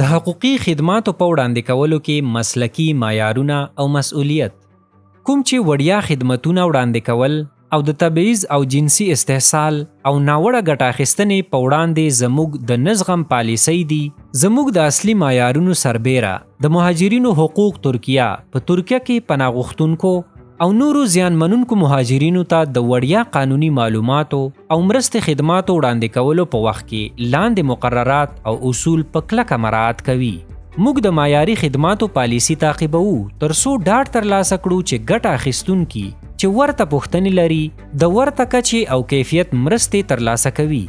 د حقوقي خدماتو په وړاندې کولو کې مسلکی معیارونه او مسؤلیت. کوم چې وړیا خدمتونه وړاندې کول او د تبعیض او جنسي استحصال او ناوړه ګټه اخیستنې په وړاندې زموږ د نظغم پالیسۍ دي زموږ د اصلي معیارونو سربیره د مهاجرینو حقوق ترکیه په ترکیه کې پناه غوښتونکو او نورو زیان منونکو مهاجرینو ته د وړیا قانوني معلوماتو او مرستې خدماتو وړاندې کولو په وخت کې لاندې مقررات او اصول په کلکه مراعات کوي. موږ د معیاري خدماتو پالیسی تعقیبوو ترڅو ډاډ ترلاسه کړو چې ګټه اخیستونکي چې ورته پوښتنې لري د ورته کچې او کیفیت مرستې ترلاسه کوي.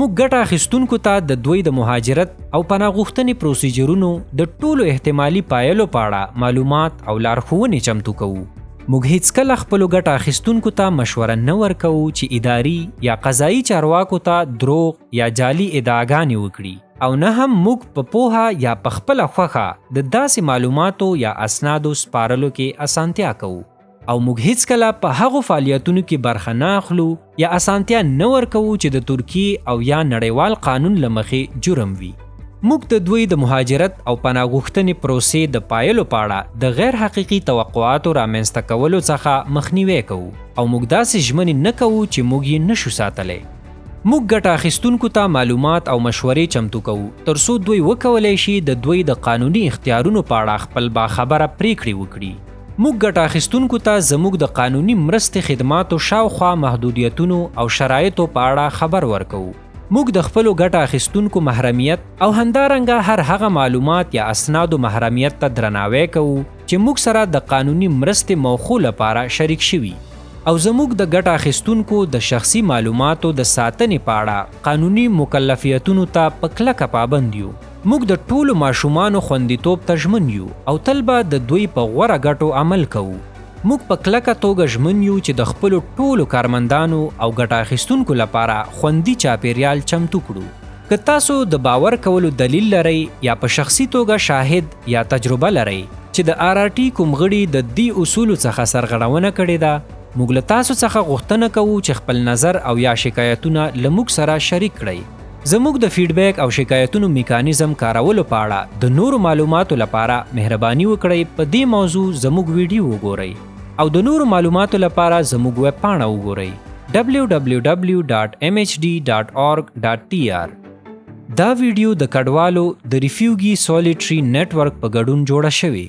موږ ګټه اخیستونکو ته د دوی د مهاجرت او پناه غوښتنې پروسیجرونو د ټولو احتمالي پایلو په اړه معلومات او لارښوونې چمتو کوو موږ هیڅکله خپلو ګټه اخیستونکو ته مشوره نه ورکوو چې اداري یا قضایي چارواکو ته دروغ یا جعلي ادعاګانې وکړي. او نه هم موږ په پوهه یا په خپله خوښه د داسې معلوماتو یا اسنادو سپارلو کې اسانتیا کوو. او موږ هیڅکله په هغو فعالیتونو کې برخه نه اخلو یا اسانتیا نه ورکوو چې د ترکی او یا نړیوال قانون لمخې جرم وي موږ د دوی د مهاجرت او پناه غوښتنې پروسې د پایلو په اړه د غیر حقیقي توقعاتو رامنځته کولو څخه مخنیوي کوو او موږ داسې ژمنې نه کوو چې موږ یې نشو ساتلی. موږ ګټه اخیستونکو ته معلومات او مشورې چمتو کوو ترڅو دوی وکولای شي د دوی د قانوني اختیارونو په اړه خپل باخبره پریکړې وکړي. موږ ګټه اخیستونکو ته زموږ د قانوني مرستې خدماتو شاوخوا محدودیتونو او شرایطو په اړه خبر ورکوو موږ د خپلو ګټه اخیستونکو محرمیت او همدارنګه هر هغه معلومات یا اسنادو محرمیت ته درناوی کوو چې موږ سره د قانوني مرستې موخو لپاره شریک شوي. او زموږ د ګټه اخیستونکو د شخصي معلوماتو د ساتنې په اړه قانوني مکلفیتونو ته په کلکه پابند یو. موږ د ټولو ماشومانو خوندیتوب ته ژمن یو او تل به د دوی په غوره ګټو عمل کوو موږ په کلکه توګه ژمن یو چې د خپلو ټولو کارمندانو او ګټه اخیستونکو لپاره خوندي چاپیریال چمتو کړو. که تاسو د باور کولو دلیل لرئ یا په شخصي توګه شاهد یا تجربه لرئ چې د آر آر ټي کوم غړي د دې اصولو څخه سرغړونه کړې ده موږ له تاسو څخه غوښتنه کوو چې خپل نظر او یا شکایتونه له موږ سره شریک کړئ. زموږ د فیډبیک او شکایتونو میکانیزم کارولو په اړه د نورو معلوماتو لپاره مهرباني وکړئ په دې موضوع زموږ ویډیو وګورئ او د نورو معلوماتو لپاره زموږ ویب پاڼه وګورئ. www.mhd.org.tr دا ویډیو د کډوالو د ریفیوګي سولیټری نتورک په ګډون جوړه شوې